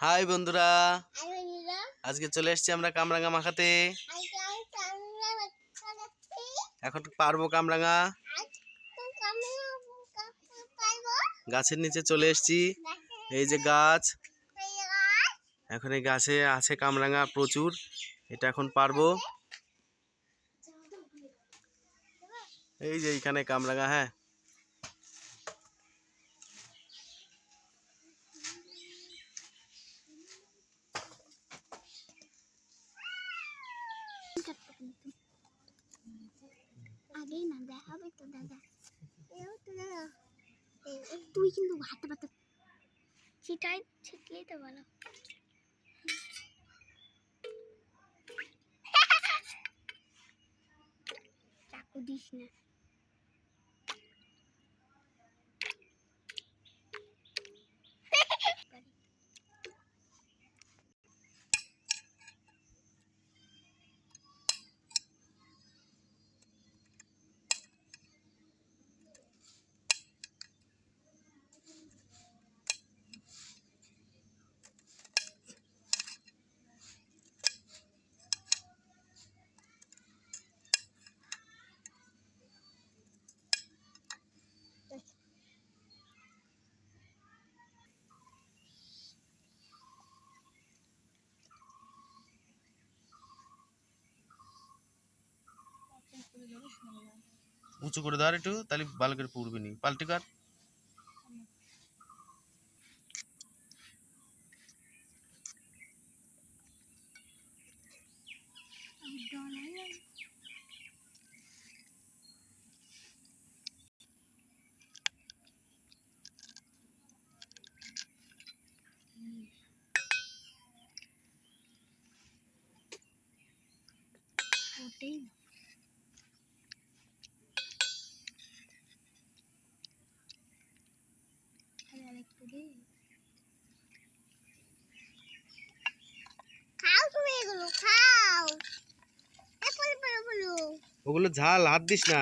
High বন্ধুরা। আজকে চলে এসেছি আমরা কামরাঙা মাখাতে। এখন পারব কামরাঙা গাছের নিচে চলে এসেছি। এই যে গাছ। এখন এই গাছে আছে কামরাঙা প্রচুর। এটা এখন পারব। এই যে এইখানে কামরাঙা হ্যাঁ। আগেই না দেখাবে তো, দাদা। এও তো, দাদা। তুই কিন্তু হাতে পাতে চিটাই ছিটলেই তো বলো চাকু দিস না। উঁচু করে ধর একটু তাহলে ভালো করে পুড়বে নি পাল্টি কর ওটাই না ওগুলো ঝাল, হাত দিস না।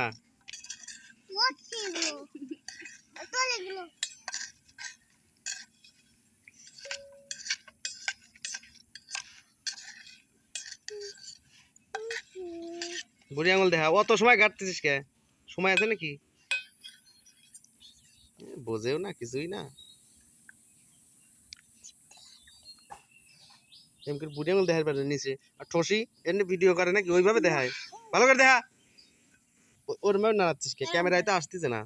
বুড়ি আঙুল দেখা অত সময় কাটতেছিস কে? সময় আছে নাকি? বোঝেও না, কিছুই না। এমনি বুড়ি আঙুল দেখার পারে নিচে। আর ঠোসি এমনি ভিডিও করে নাকি ওইভাবে দেখায়। ভালো করে দেখা। ওর মেয়ে নাড়াচ্ছিস কে? ক্যামেরায় তো আসতেছে না।